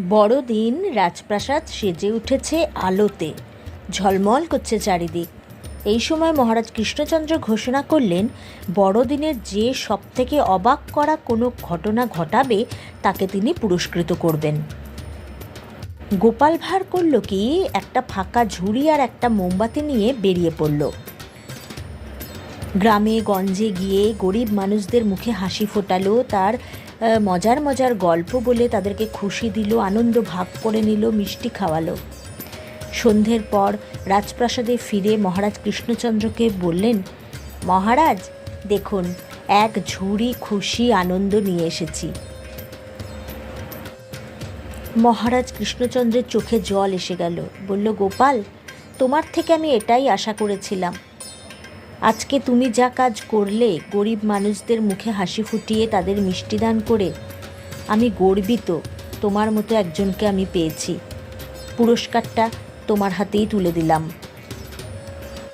বড়দিন রাজপ্রাসাদ সেজে উঠেছে আলোতে। ঝলমল করছে চারিদিক। এই সময় মহারাজ কৃষ্ণচন্দ্র ঘোষণা করলেন, বড়দিনের যে সবথেকে অবাক করা কোনো ঘটনা ঘটাবে, তাকে তিনি পুরস্কৃত করবেন। গোপাল ভাঁড় করল কি, একটা ফাঁকা ঝুড়ি আর একটা মোমবাতি নিয়ে বেরিয়ে পড়ল। গ্রামে, গঞ্জে গিয়ে গরিব মানুষদের মুখে হাসি ফোটালো, তার মজার মজার গল্প বলে তাদেরকে খুশি দিল, আনন্দ ভাগ করে নিল, মিষ্টি খাওয়ালো। সন্ধ্যের পর রাজপ্রাসাদে ফিরে মহারাজ কৃষ্ণচন্দ্রকে বললেন, মহারাজ, দেখুন, এক ঝুড়ি খুশি আনন্দ নিয়ে এসেছি। মহারাজ কৃষ্ণচন্দ্রের চোখে জল এসে গেল, বলল, গোপাল, তোমার থেকে আমি এটাই আশা করেছিলাম। আজকে তুমি যা কাজ করলে, গরিব মানুষদের মুখে হাসি ফুটিয়ে তাদের মিষ্টি দান করে, আমি গর্বিত তোমার মতো একজনকে আমি পেয়েছি। পুরস্কারটা তোমার হাতেই তুলে দিলাম।